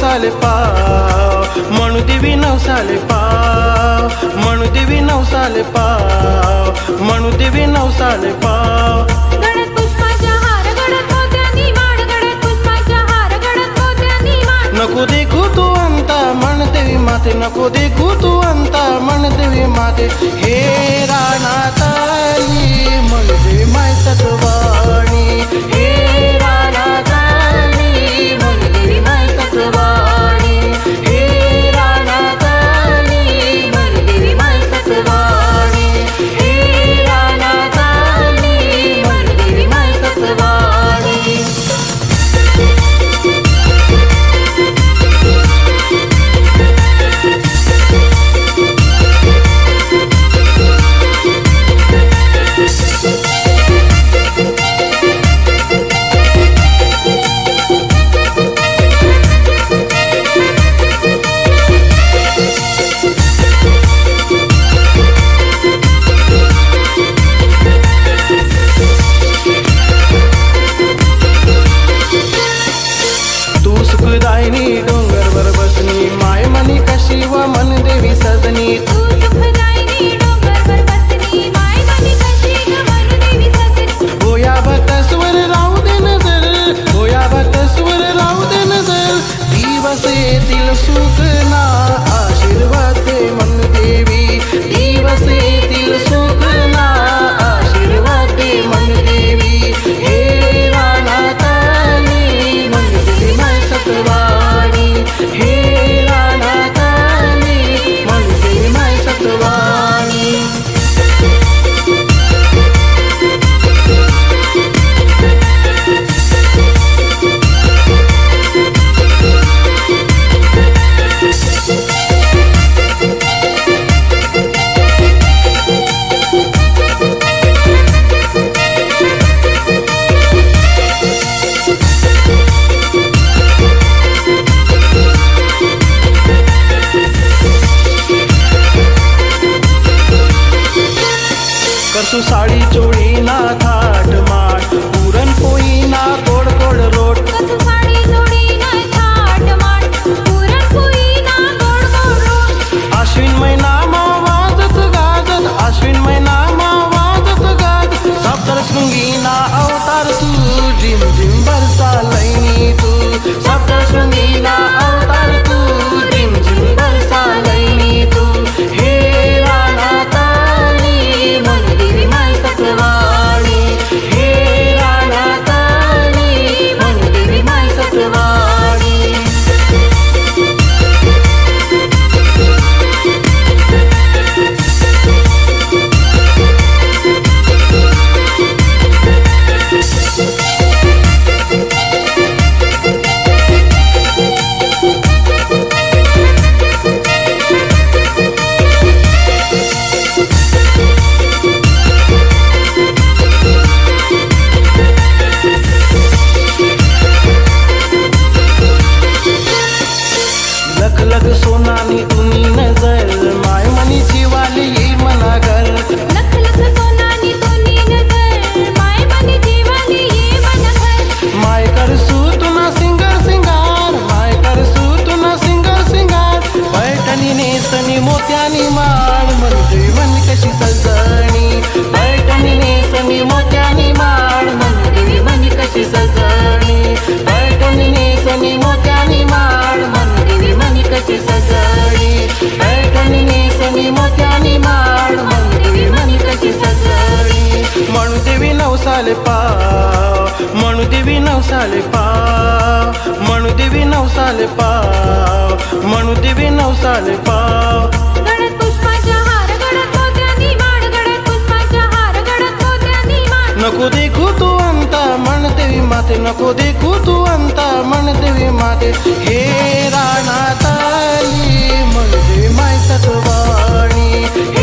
साले पाव. म्हणू देवी नवसाले पाव. म्हणू देवी नवसाले पाव. म्हणू देवी नवसाले पाव. नको देखू तू अंता मन देवी माते नको देखू तू अंता मन देवी माते. हे राणा ताई मन देवी माय सतवाणी. हे সুখ না लग सोनानी तुम्ही नजर माय मनीची वाली मना घर देवी मोत्यानी माळ म्हणून देवी म्हणी कशी सजळी? म्हणू देवी नवसाले पा म्हणू देवी नवसाले पाव म्हणू देवी नवसाले पाव म्हणू देवी नवसाले पाव. नको देखू तू अंता म्हण देवी माते नको देखू तू अंता म्हण देवी माते. हे राणा ताली સતવાણી